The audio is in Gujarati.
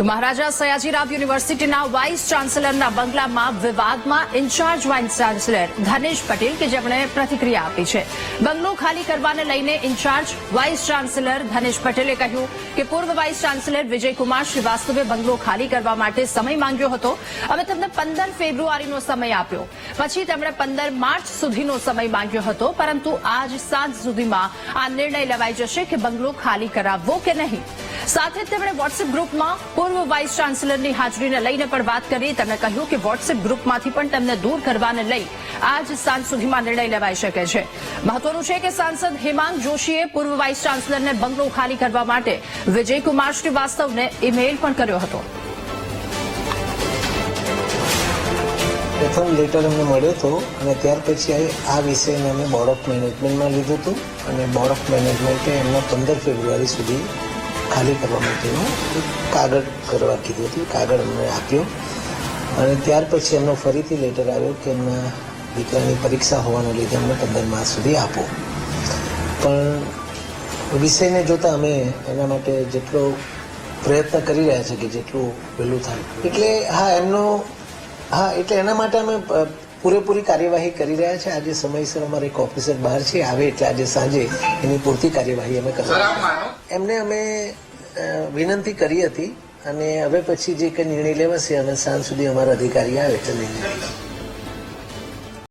તો મહારાજા સયાજીરાવ યુનિવર્સિટીના વાઇસ ચાન્સેલરના બંગલામાં વિવાદમાં in charge vice chancellor Dhanesh Patel કે જેમણે પ્રતિક્રિયા આપી છે. બંગલો ખાલી કરવાને લઈને ઇન્ચાર્જ વાઇસ ચાન્સેલર ધનેશ પટેલે કહ્યું કે પૂર્વ વાઇસ ચાન્સેલર વિજયકુમાર શ્રીવાસ્તવે બંગલો ખાલી કરવા માટે સમય માંગ્યો હતો. અમે તેમને પંદર ફેબ્રુઆરીનો સમય આપ્યો. પછી તેમણે પંદર માર્ચ સુધીનો સમય માંગ્યો હતો, પરંતુ આજ સાંજ સુધીમાં આ નિર્ણય લેવાઈ જશે કે બંગલો ખાલી કરાવવો કે નહીં. સાથે જ તેમણે વોટ્સએપ ગ્રુપમાં પૂર્વ વાઇસ ચાન્સેલરની હાજરીને લઈને પણ વાત કરી. તેમણે કહ્યું કે વોટ્સએપ ગ્રુપમાંથી પણ તેમને દૂર કરવાને લઈ આજ સાંજ સુધીમાં નિર્ણય લેવાઈ શકે છે. મહત્વનું છે કે સાંસદ હેમાંગ જોશીએ પૂર્વ વાઇસ ચાન્સેલરને બંગલો ખાલી કરવા માટે વિજયકુમાર શ્રીવાસ્તવને ઇમેઇલ પણ કર્યો હતો. પ્રથમ લેટર અમને મળ્યો હતો અને ત્યાર પછી આ વિષયને અમે બોર્ડ ઓફ મેનેજમેન્ટમાં લીધું હતું. અને બોર્ડ ઓફ મેનેજમેન્ટે એમને પંદર ફેબ્રુઆરી સુધી ખાલી કરવા માટેનું કાગળ કરવા કીધું હતું, કાગળ અમને આપ્યો. અને ત્યાર પછી એમનો ફરીથી લેટર આવ્યો કે એમના દીકરાની પરીક્ષા હોવાને લીધે અમને પંદર માસ સુધી આપો. પણ વિષયને જોતા અમે એના માટે જેટલો પ્રયત્ન કરી રહ્યા છે કે જેટલું વહેલું થાય. એટલે હા, એમનો, હા, એટલે એના માટે અમે પૂરેપૂરી કાર્યવાહી કરી રહ્યા છે. આજે સમયસર અમારે એક ઓફિસર બહાર છે આવે એટલે આજે સાંજે એની પૂરતી કાર્યવાહી અમે કરવા એમને અમે વિનંતી કરી હતી અને હવે પછી જે કંઈ નિર્ણય લેવાશે અને સાંજ સુધી અમારા અધિકારી આવે એટલે લઈશું.